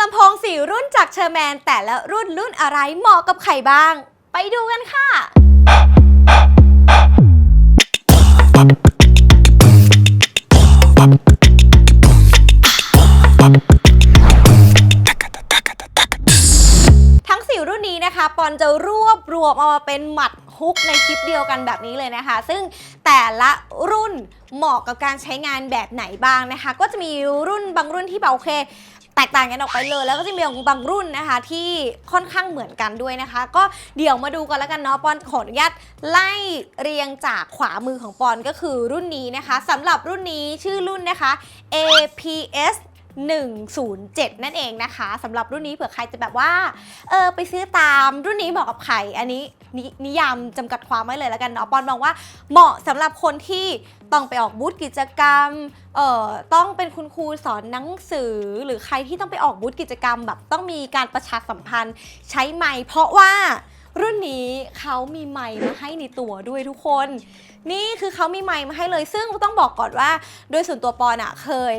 ลำโพงสี่รุ่นจากเชอร์แมน แต่ละรุ่นรุ่นอะไรเหมาะกับใครบ้าง ไปดูกันค่ะ ทั้ง4รุ่นนี้นะคะ ปอนจะรวบรวมเอามาเป็นหมัดฮุกในคลิปเดียวกันแบบนี้เลยนะคะ ซึ่งแต่ละรุ่นเหมาะกับการใช้งานแบบไหนบ้างนะคะ ก็จะมีรุ่นบางรุ่นที่แบบโอเค แตกต่างกันออกไปเลย แล้วก็จะมีบางรุ่นนะคะที่ค่อนข้างเหมือนกันด้วยนะคะ ก็เดี๋ยวมาดูกันแล้วกันเนาะปอนขออนุญาตไล่เรียงจากขวามือของปอนก็คือรุ่นนี้นะคะสำหรับรุ่นนี้ชื่อรุ่นนะคะ APS 107 นั่นเองนะคะสำหรับรุ่นนี้เผื่อใครจะแบบว่าเออไปซื้อตามรุ่นนี้เหมาะกับใครอันนี้นนิยามจำกัดความไว้เลยแล้วกันเนาะปอนมองว่าเหมาะสำหรับคนที่ต้องไปออกบูธกิจกรรมเอ่อต้องเป็นคุณครูสอนหนังสือ หรือใครที่ต้องไปออกบูธกิจกรรมแบบต้องมีการประชาสัมพันธ์ใช้ไมค์เพราะว่า รุ่นนี้เขามีไมค์มาให้ในตัวด้วยทุกคน นี่คือเขามีไมค์มาให้เลย ซึ่งต้องบอกก่อนว่า โดยส่วนตัวปอนอะเคย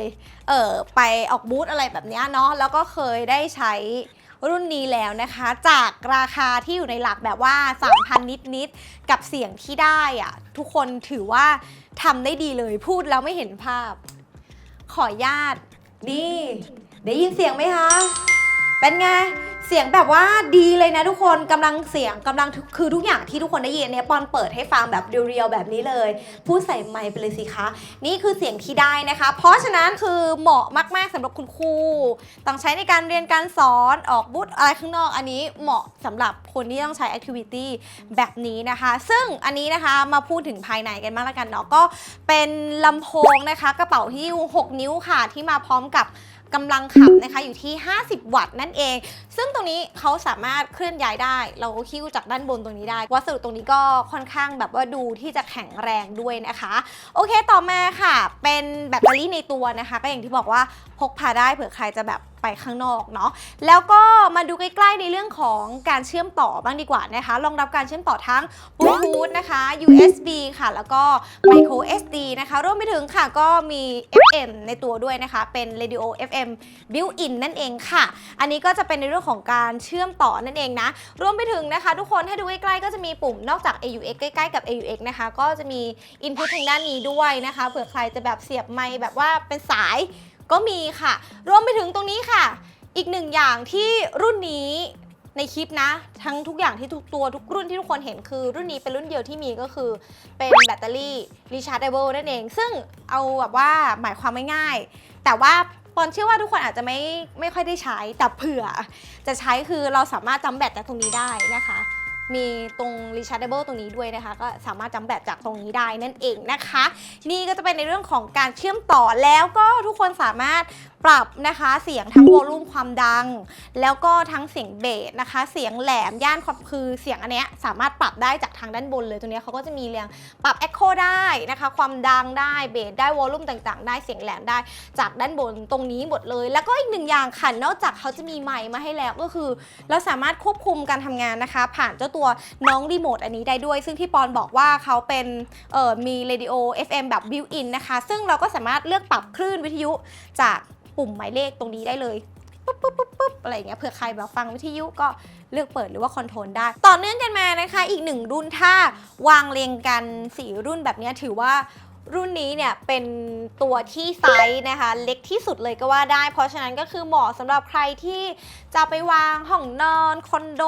เออไปออกบูธอะไรแบบนี้เนาะแล้วก็เคยได้ใช้รุ่นนี้แล้วนะคะ จากราคาที่อยู่ในหลักแบบว่า 3,000 นิดๆกับเสียงที่ได้อะทุกคนถือว่าทำได้ดีเลยพูดแล้วไม่เห็นภาพ ขออนุญาตนี่ได้ยินเสียงไหมคะ เป็นไง เสียงแบบว่าดีเลยนะทุกคนกำลังเสียงกำลังคือทุกอย่างที่ทุกคนได้ยินเนี่ยปอนเปิดให้ฟังแบบเรียวๆแบบนี้เลย พูดใส่ไมค์ไปเลยสิคะ นี่คือเสียงที่ได้นะคะ เพราะฉะนั้นคือเหมาะมากๆสำหรับคุณครูต้องใช้ในการเรียนการสอนออกบูธอะไรข้างนอก อันนี้เหมาะสำหรับคนที่ต้องใช้ activity แบบนี้นะคะ ซึ่งอันนี้นะคะมาพูดถึงภายในกันบ้างละกันเนาะก็เป็นลำโพงนะคะ กระเป๋าที่6นิ้วค่ะที่มาพร้อมกับ กำลังขับนะคะอยู่ที่ 50 วัตต์นั่นเอง ซึ่งตรงนี้เขาสามารถเคลื่อนย้ายได้ เราคิ้วจากด้านบนตรงนี้ได้ วัสดุตรงนี้ก็ค่อนข้างแบบว่าดูที่จะแข็งแรงด้วยนะคะ โอเคต่อมาค่ะ เป็นแบตเตอรี่ในตัวนะคะ ก็อย่างที่บอกว่าพกพาได้เผื่อใครจะแบบ ไปข้างนอกเนาะแล้วก็มาดูใกล้ๆในเรื่องของการเชื่อมต่อบ้างดีกว่านะคะรองรับการเชื่อมต่อทั้ง Bluetooth นะคะ USB ค่ะ แล้วก็ Micro SD นะคะรวมไปถึงค่ะก็มี FM ในตัวด้วยนะคะ เป็น Radio FM built-in นั่นเองค่ะ อันนี้ก็จะเป็นในเรื่องของการเชื่อมต่อนั่นเองนะ รวมไปถึงนะคะทุกคนให้ดูใกล้ๆก็จะมีปุ่มนอกจาก AUX ใกล้ๆกับ AUX นะคะ ก็จะมี input ทางด้านนี้ด้วยนะคะ เผื่อใครจะแบบเสียบไมค์แบบว่าเป็นสาย ก็มีค่ะ รวมไปถึงตรงนี้ค่ะ อีกหนึ่งอย่างที่รุ่นนี้ในคลิปนะ ทั้งทุกอย่างที่ทุกตัวทุกรุ่นที่ทุกคนเห็นคือรุ่นนี้เป็นรุ่นเดียวที่มีก็คือเป็นแบตเตอรี่ rechargeable นั่นเอง ซึ่งเอาแบบว่าหมายความง่ายๆแต่ว่าปอนเชื่อว่าทุกคนอาจจะไม่ไม่ค่อยได้ใช้แต่เผื่อ จะใช้คือเราสามารถจำแบตจากตรงนี้ได้นะคะ มีตรง rechargeable ตรงนี้ด้วยนะคะ ก็สามารถจำแบตจากตรงนี้ได้นั่นเองนะคะ นี่ก็จะเป็นในเรื่องของการเชื่อมต่อแล้วก็ทุกคนสามารถปรับนะคะเสียงทั้งวอลลุ่มความดัง แล้วก็ทั้งเสียงเบสนะคะ เสียงแหลมย่านความคือเสียงอันเนี้ยสามารถปรับได้จากทางด้านบนเลยตรงเนี้ยเขาก็จะมีเรียงปรับ Echo ได้นะคะ ความดังได้เบสได้วอลลุ่มต่างๆ ได้เสียงแหลมได้จากด้านบนตรงนี้หมดเลย แล้วก็อีกหนึ่งอย่างค่ะนอกจากเขาจะมีไมค์มาให้แล้วก็คือ เราสามารถควบคุมการทำงานนะคะ ผ่านเจ้าตัวน้องรีโมทอันนี้ได้ด้วย ซึ่งที่ปอนบอกว่าเขาเป็นเอ่อมีเรดิโอ FM แบบบิวอินนะคะ ซึ่งเราก็สามารถเลือกปรับคลื่นวิทยุจากปุ่มหมายเลขตรงนี้ได้เลยปุ๊บปุ๊บปุ๊บปุ๊บอะไรเงี้ยเผื่อใครแบบฟังวิทยุก็เลือกเปิดหรือว่าคอนโทรลได้ ต่อเนื่องกันมานะคะ อีกหนึ่งรุ่นถ้าวางเรียงกันสี่รุ่นแบบเนี้ยถือว่า รุ่นนี้เนี่ยเป็นตัวที่ไซส์นะคะ เล็กที่สุดเลยก็ว่าได้ เพราะฉะนั้นก็คือเหมาะสำหรับใครที่จะไปวางห้องนอนคอนโด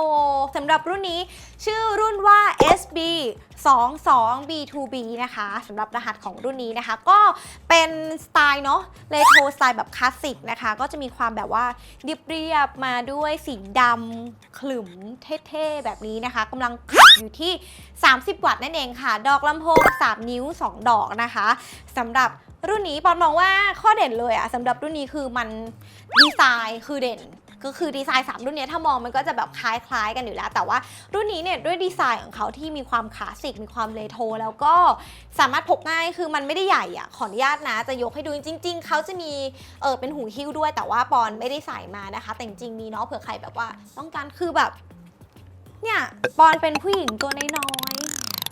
สำหรับรุ่นนี้ ชื่อรุ่นว่า SB 22 B2B นะคะสำหรับรหัสของรุ่นนี้นะคะ ก็เป็นสไตล์เนาะเลโทสไตล์แบบคลาสสิกนะคะ ก็จะมีความแบบว่าเรียบๆมาด้วยสีดำขลึมเท่ๆ แบบนี้นะคะกำลังขับอยู่ที่ 30 วัตต์นั่นเองค่ะ ดอกลำโพง 3 นิ้ว 2 ดอกนะคะสำหรับรุ่นนี้ปอนมองว่าข้อเด่นเลยอะสำหรับรุ่นนี้คือมันดีไซน์คือเด่น ก็คือดีไซน์ 3 รุ่นเนี้ยถ้ามองมันก็จะแบบคล้ายๆกันอยู่แล้ว แต่ว่ารุ่นนี้เนี่ยด้วยดีไซน์ของเขาที่มีความคลาสสิกมีความเลโทรแล้วก็สามารถพกง่ายคือมันไม่ได้ใหญ่อะขออนุญาตนะ จะยกให้ดูจริง ๆเขาจะมีเออเป็นหูหิ้วด้วย แต่ว่าปอนไม่ได้ใส่มานะคะ แต่จริงๆมีเนาะเผื่อใครแบบว่า ต้องการคือแบบเนี่ยปอนเป็นผู้หญิงตัวน้อย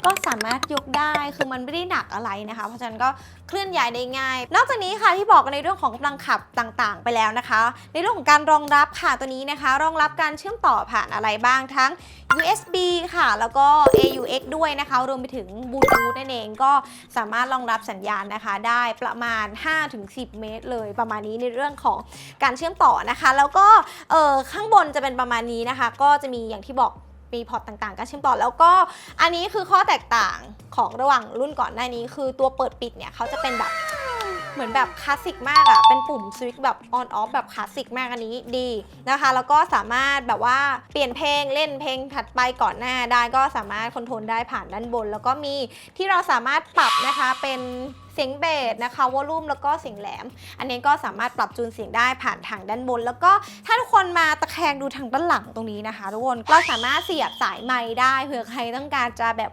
ก็สามารถยกได้คือมันไม่ได้หนักอะไรนะคะ เพราะฉะนั้นก็เคลื่อนย้ายได้ง่าย นอกจากนี้ค่ะที่บอกกันในเรื่องของกำลังขับต่างๆ ไปแล้วนะคะ ในเรื่องของการรองรับค่ะตัวนี้นะคะ รองรับการเชื่อมต่อผ่านอะไรบ้างทั้ง USB ค่ะ แล้วก็ AUX ด้วยนะคะ รวมไปถึงบลูทูธนั่นเองก็สามารถรองรับสัญญาณนะคะ ได้ประมาณ 5-10 เมตรเลยประมาณนี้ในเรื่องของการเชื่อมต่อนะคะ แล้วก็ข้างบนจะเป็นประมาณนี้นะคะ ก็จะมีอย่างที่บอก มีพอร์ตต่างๆ การเชื่อมต่อแล้วก็อันนี้คือข้อแตกต่างของระหว่างรุ่นก่อนหน้านี้ คือตัวเปิดปิดเนี่ยเขาจะเป็นแบบเหมือนแบบคลาสสิกมากอะ่ะเป็นปุ่มสวิตช์แบบออนออฟแบบคลาสสิกมากอันนี้ดีนะคะ แล้วก็สามารถแบบว่าเปลี่ยนเพลงเล่นเพลงถัดไปก่อนหน้าได้ก็สามารถคอนโทรลได้ผ่านด้านบน แล้วก็มีที่เราสามารถปรับนะคะเป็น สียงเบสนะคะวอลลุ่มแล้วก็เสียงแหลม อันนี้ก็สามารถปรับจูนเสียงได้ผ่านทางด้านบน แล้วก็ถ้าทุกคนมาตะแคงดูทางด้านหลังตรงนี้นะคะ ทุกคนเราสามารถเสียบสายไม้ได้เผื่อใครต้องการจะแบบ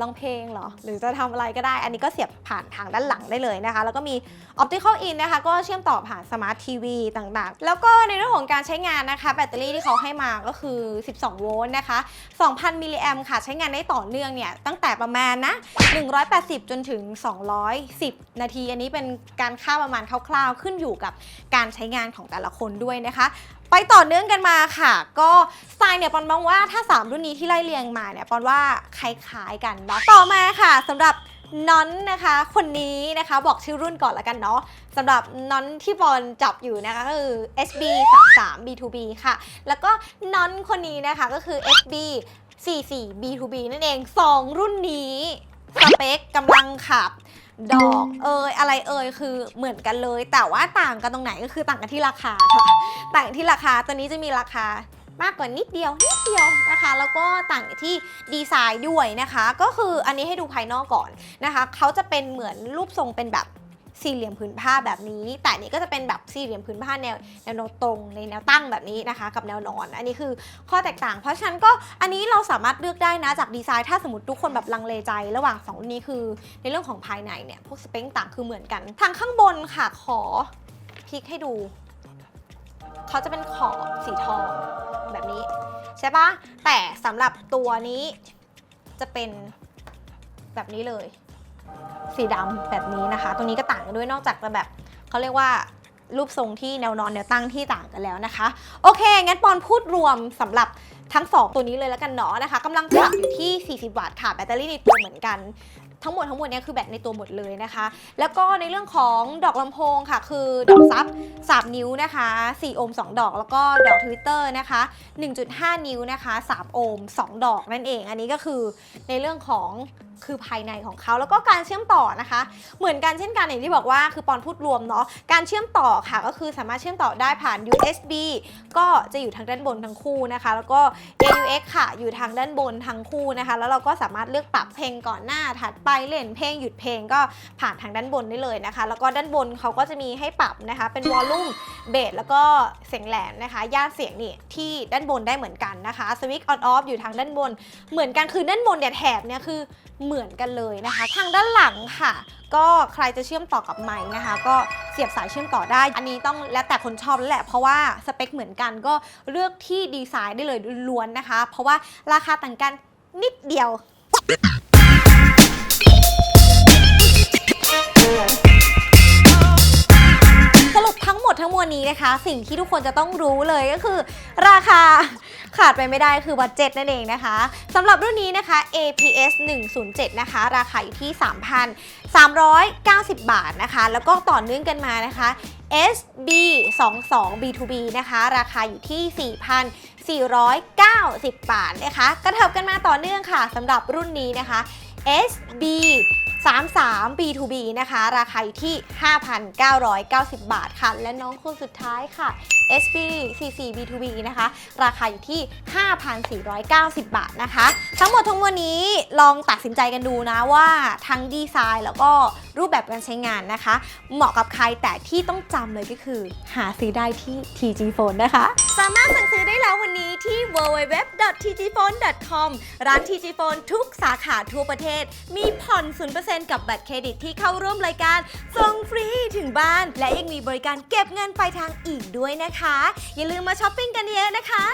ร้องเพลงเหรอ หรือจะทำอะไรก็ได้ อันนี้ก็เสียบผ่านทางด้านหลังได้เลยนะคะ แล้วก็มี Optical In นะคะ ก็เชื่อมต่อผ่าน Smart TV ต่างๆ แล้วก็ในเรื่องของการใช้งานนะคะ แบตเตอรี่ที่เขาให้มาก็คือ 12 โวลต์นะคะ 2,000 มิลลิแอมค่ะ ใช้งานได้ต่อเนื่องเนี่ย ตั้งแต่ประมาณนะ 180 จนถึง 210 นาที อันนี้เป็นการค่าประมาณคร่าวๆ ขึ้นอยู่กับการใช้งานของแต่ละคนด้วยนะคะ ไปต่อเนื่องกันมาค่ะ ก็สไตล์เนี่ยปอนมองว่าถ้า 3 รุ่นนี้ที่ไล่เรียงมาเนี่ยปอนว่าคล้ายๆกันเนาะต่อมาค่ะสำหรับน้อนนะคะ คนนี้นะคะบอกชื่อรุ่นก่อนละกันเนาะสำหรับน้อนที่บอลจับอยู่นะคะก็คือ SB 3 3 B2B ค่ะ แล้วก็น้อนคนนี้นะคะก็คือ SB 44 B2B นั่นเอง 2 รุ่นนี้ สเปคกำลังขับ ดอกเอยอะไรเอยคือเหมือนกันเลย แต่ว่าต่างกันตรงไหนก็คือต่างกันที่ราคาค่ะต่างที่ราคาตัวนี้จะมีราคามากกว่านิดเดียวนิดเดียวนะคะ แล้วก็ต่างกันที่ดีไซน์ด้วยนะคะ ก็คืออันนี้ให้ดูภายนอกก่อนนะคะเขาจะเป็นเหมือนรูปทรงเป็นแบบ สี่เหลี่ยมผืนผ้าแบบนี้ แต่นี้ก็จะเป็นแบบสี่เหลี่ยมผืนผ้าแนวแนวตรงในแนวตั้งแบบนี้นะคะ กับแนวนอน อันนี้คือข้อแตกต่าง เพราะฉะนั้นก็อันนี้เราสามารถเลือกได้นะจากดีไซน์ถ้าสมมติทุกคนแบบลังเลใจ ระหว่างสองรุ่นนี้คือ ในเรื่องของภายในเนี่ยพวกสเปคต่างคือเหมือนกัน ทางข้างบนค่ะขอพลิกให้ดูเขาจะเป็นขอบสีทองแบบนี้ใช่ปะแต่สำหรับตัวนี้จะเป็นแบบนี้เลย สีดำแบบนี้นะคะ ตรงนี้ก็ต่างกันด้วยนอกจากจะแบบเขาเรียกว่ารูปทรงที่แนวนอนแนวตั้งที่ต่างกันแล้วนะคะ โอเค งั้นปอนพูดรวมสำหรับทั้ง 2 ตัวนี้เลยแล้วกันเนาะนะคะกำลังขับอยู่ที่ 40 วัตต์ค่ะ แบตเตอรี่ในตัวเหมือนกัน ทั้งหมดทั้งหมวลเนี้คือแบตในตัวหมดเลยนะคะ แล้วก็ในเรื่องของดอกลำโพงค่ะ คือดอกซับ3นิ้วนะคะ 4 โอห์ม2ดอก แล้วก็ดอกทวิตเตอร์นะคะ 1.5 นิ้วนะคะ 3 โอห์ม2 ดอกนั่นเอง อันนี้ก็คือในเรื่องของคือภายในของเขาแล้วก็การเชื่อมต่อนะคะ เหมือนกันเช่นกันอย่างที่บอกว่าคือปอนพูดรวมเนาะการเชื่อมต่อค่ะก็คือสามารถเชื่อมต่อได้ผ่าน USB ก็จะอยู่ทางด้านบนทั้งคู่นะคะ แล้วก็ AUX ค่ะอยู่ทางด้านบนทั้งคู่นะคะ แล้วเราก็สามารถเลือกปรับเพลงก่อนหน้าถัดไปเล่นเพลงหยุดเพลงก็ผ่านทางด้านบนได้เลยนะคะ แล้วก็ด้านบนเขาก็จะมีให้ปรับนะคะ เป็นวอลลุ่มเบสแล้วก็เสียงแหลมนะคะย่านเสียงนี่ที่ด้านบนได้เหมือนกันนะคะสวิตช์ออนออฟอยู่ทางด้านบน เหมือนกันคือด้านบนเนี่ยแถบเนี่ยคือเหมือนกันเลยนะคะ ทางด้านหลังค่ะ ก็ใครจะเชื่อมต่อกับไมค์นะคะ ก็เสียบสายเชื่อมต่อได้ อันนี้ต้องแล้วแต่คนชอบแล้วแหละ เพราะว่าสเปคเหมือนกันก็เลือกที่ดีไซน์ได้เลยล้วนนะคะ เพราะว่าราคาต่างกันนิดเดียว วลนี้นะคะ สิ่งที่ทุกคนจะต้องรู้เลยก็คือ ราคาขาดไปไม่ได้คือบัตเจ็ตนั่นเองนะคะสำหรับรุ่นนี้นะคะ APS 107 นะคะ ราคาอยู่ที่ 3,390 บาทนะคะ แล้วก็ต่อเนื่องกันมานะคะ SB 22 B2B นะคะ ราคาอยู่ที่ 4,490 บาทนะคะ กระเถิบกันมาต่อเนื่องค่ะสำหรับรุ่นนี้นะคะ SB 33 B2B นะคะ ราคาอยู่ที่ 5,990 บาทค่ะ และน้องคนสุดท้ายค่ะ SB 44 B2B นะคะ ราคาอยู่ที่ 5,490 บาทนะคะ ทั้งหมดทั้งมวลนี้ลองตัดสินใจกันดูนะว่าทั้งดีไซน์แล้วก็ รูปแบบการใช้งานนะคะ เหมาะกับใครแต่ที่ต้องจำเลยก็คือ หาซื้อได้ที่ TG Phone นะคะ สามารถสั่งซื้อได้แล้ววันนี้ที่ www.tgphone.com ร้าน TG Phone ทุกสาขาทั่วประเทศ มีผ่อน 0%กับบัตรเครดิตที่เข้าร่วมรายการส่งฟรีถึงบ้าน และยังมีบริการเก็บเงินปลายทางอีกด้วยนะคะ อย่าลืมมาช้อปปิ้งกันเยอะนะคะ